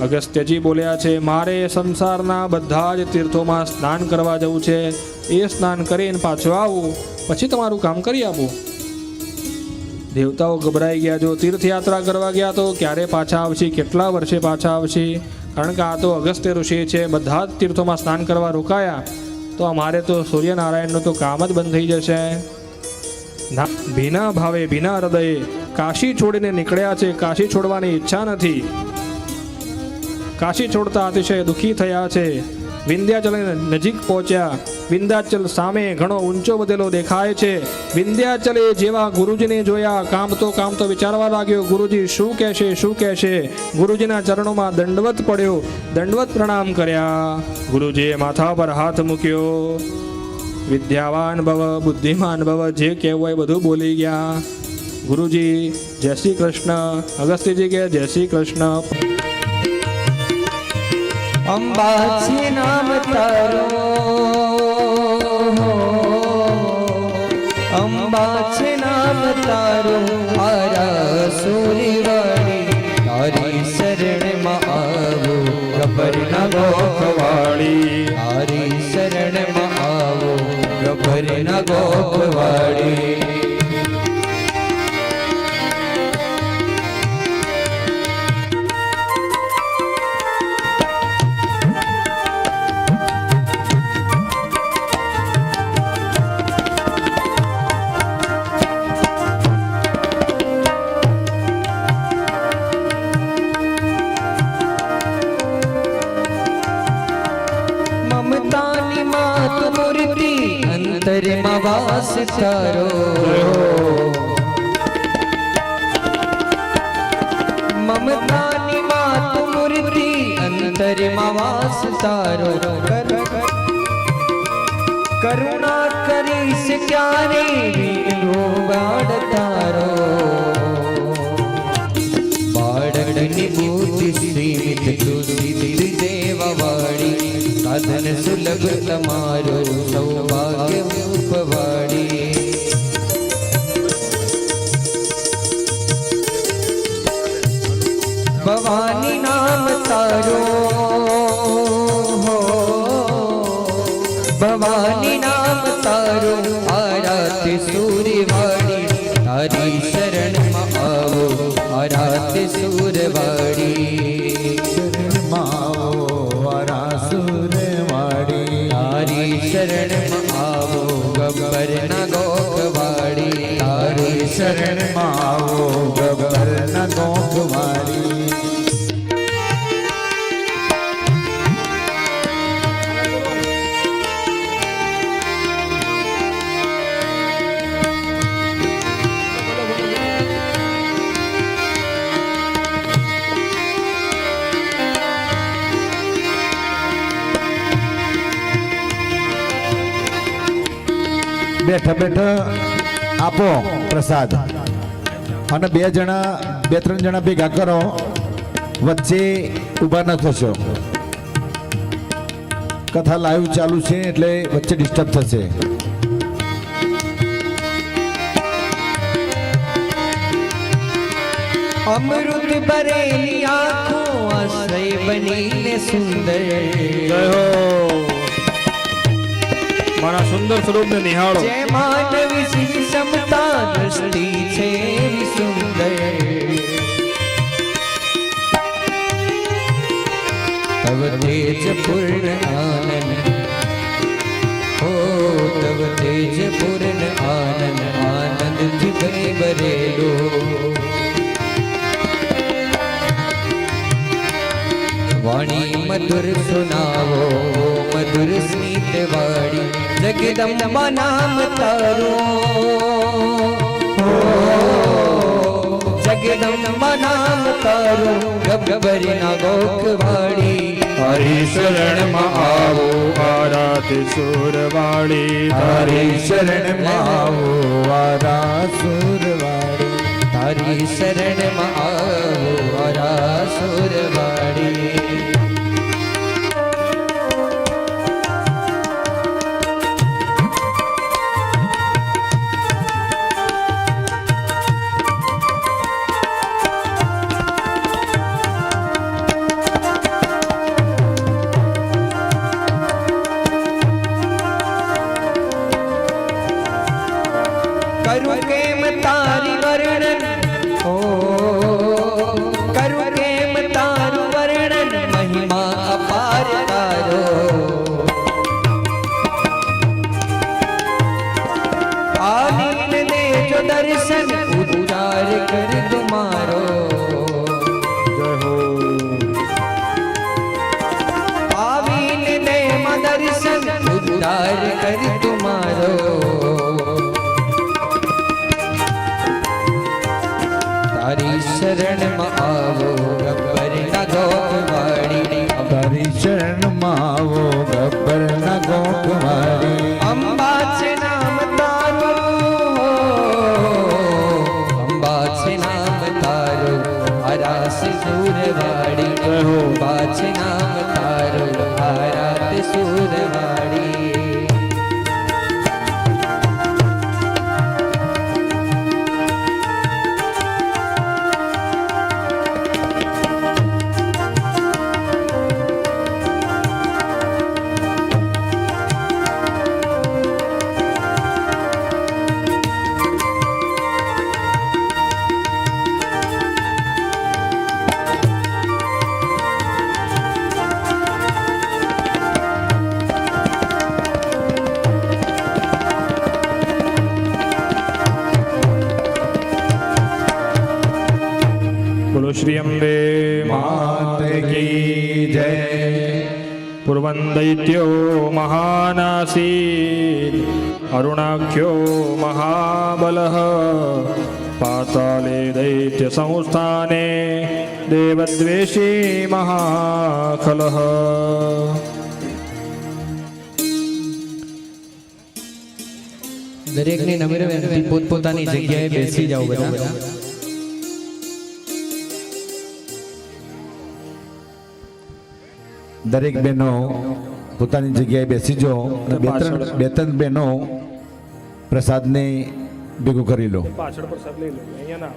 અગસ્ત્યજી બોલ્યા છે, મારે સંસારના બધા જ તીર્થોમાં સ્નાન કરવા જવું છે. એ સ્નાન કરીને પાછું આવું. પછી તમારું કામ કરી આપું. દેવતાઓ ગભરાઈ ગયા, જો તીર્થયાત્રા કરવા ગયા તો ક્યારે પાછા આવશે? કેટલા વર્ષે પાછા આવશે? કારણ કે આ તો અગસ્ત્ય ઋષિ છે, બધા જ તીર્થોમાં સ્નાન કરવા રોકાયા. તો અમારે તો સૂર્યનારાયણનું તો કામ જ બંધ થઈ જશે. ના, ભીના ભાવે, ભીના હૃદયે. કાશી છોડીને નીકળ્યા છે. કાશી છોડવાની ઈચ્છા નથી. કાશી છોડતા અતિશય દુઃખી થયા છે. વિંધ્યાચલ નજીક પહોંચ્યા. વિંધ્યાચલ સામે ઘણો ઊંચો બધેલો દેખાય છે. વિંધ્યાચલે જેવા ગુરુજીને જોયા, કામ તો કામ તો વિચારવા લાગ્યો, ગુરુજી, શું કહેશે શું કહેશે? ગુરુજીના ચરણોમાં દંડવત પડ્યો. દંડવત પ્રણામ કર્યા. ગુરુજીએ માથા પર હાથ મૂક્યો. વિદ્યાવાન ભવ, બુદ્ધિમાન ભવ, જે કહેવું હોય બધું બોલી ગયા. ગુરુજી, જય શ્રી કૃષ્ણ. અગસ્ત્યજી કે, જય શ્રી કૃષ્ણ. અંબા છે નામ તારો. અંબાજી નામ તારો. મારા સૂર્યવાણી તારી શરણમાં આવો. ગબર ના ગોખવાળી તારી શરણમાં આવો. ગબર ના ગોખવાળી અંતરમાં વાસ કરો. મમતાની માત મૂર્તિ અંતરમાં વાસ તારો કરુણા કરીશ ક્યારે બાળ તારો. સાધન સુલભ તમારો સૌભાગ્ય ઉપવાડી ભવાની નામ તારો ભવાની નામ તારો આરાધ સૂર્યવાણી તારી બેઠા બેઠા આપો પ્રસાદ. અને બે જણા બે ત્રણ જણા ભેગા કરો. વચ્ચે ઊભા ન થશો. કથા લાઈવ ચાલુ છે એટલે વચ્ચે ડિસ્ટર્બ થશે. અમૃત ભરેલી આંખો અસય બનીને સુંદર. હો. મારા સુંદર સ્વરૂપને નિહાળો. જય માનવી સમતા દ્રષ્ટિ છે સુંદર. તવ તેજ પૂર્ણ આનંદ. હો, તવ તેજ પૂર્ણ આનંદ આનંદથી ભરી ભરેલો વાણી મધુર સુનાવો. જગદંબા નામ તારું. જગદંબા નામ તારું. ગબરી ના ગોકવાડી હરી શરણમાં આવો આરાધ સુરવાળી. તારી શરણમાં આવો આરા સુરવાળી તારી શરણમાં આવો આરા સુરવાળી કરું કેમ તારી વર્ણન ઓ કરું કેમ તારું વર્ણન મહિમા અપાર તારો આનંદ ને જો દર્શન ઉદાર કર તુમારો આવીને તું ગોકવારી અંબા છે નામ તારું. અંબા છે નામ સુરવાડી. શ્રી અંબે માત કી જય પૂર્વં દૈત્યો મહાનાસીત અરુણાખ્યો મહાબલઃ પાતાલે દૈત્ય સંસ્થાને દેવદ્વેષી મહાખલઃ દરેકની નમ્ર વિનંતી, પોતપોતાની જગ્યાએ બેસી જાઓ બધા. દરેક બહેનો પોતાની જગ્યાએ બેસી જો અને બે ત્રણ બે ત્રણ બહેનો પ્રસાદને ભેગું કરી લો. પાછળ પ્રસાદ લઈ લો અહીંયા ના.